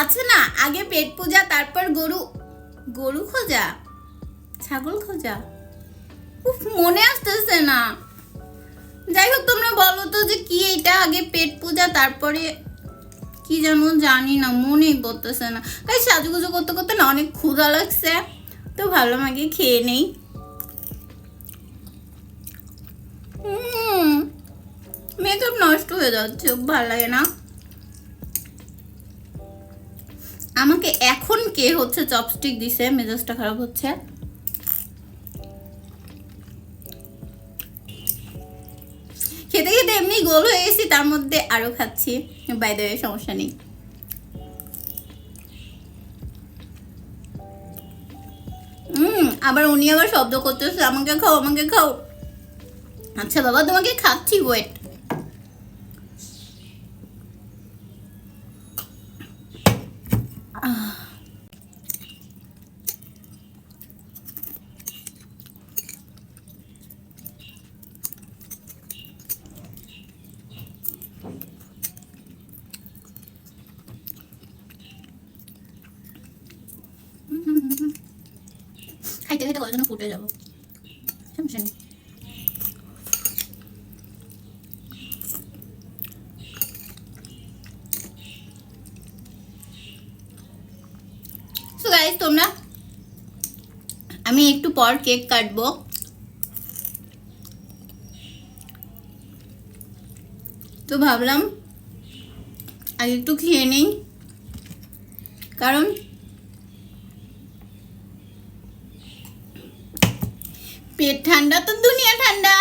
আছে না? আগে পেট পূজা, তারপর গরু। গরু খোঁজা? ছাগল খোঁজা? উফ, মনে আসতেছে না। যাই হোক, তোমরা বলো তো যে কি এটা আগে পেট পূজা, তারপরে কি যেন জানি না, মনেই পড়তেছে না। তাই সাজুগুজু করতে করতে না অনেক ক্ষুধা লাগছে। তো ভাবলাম আগে খেয়ে নেই। মেকআপ নষ্ট হয়ে যাচ্ছে, ভালো লাগে না। আমাকে এখন কে হচ্ছে চপস্টিক দিছে? মেজাজটা খারাপ হচ্ছে। খেতে খেতে এমনি গোল হয়ে গেছি, তার মধ্যে আরও খাচ্ছি। বাইরে সমস্যা নেই। আবার উনি আবার শব্দ করতেছে, আমাকে খাও আমাকে খাও। আচ্ছা বাবা, তোমাকে খাচ্ছি wait à. hai chữ hết gọi cho nó phụt đây rồi không xem xem guys তোমরা? আমি একটু পর কেক কাটবো। তো ভাবলাম, আগে একটু খেয়ে নেই। কারণ, পেট ঠান্ডা তো, দুনিয়া ঠান্ডা।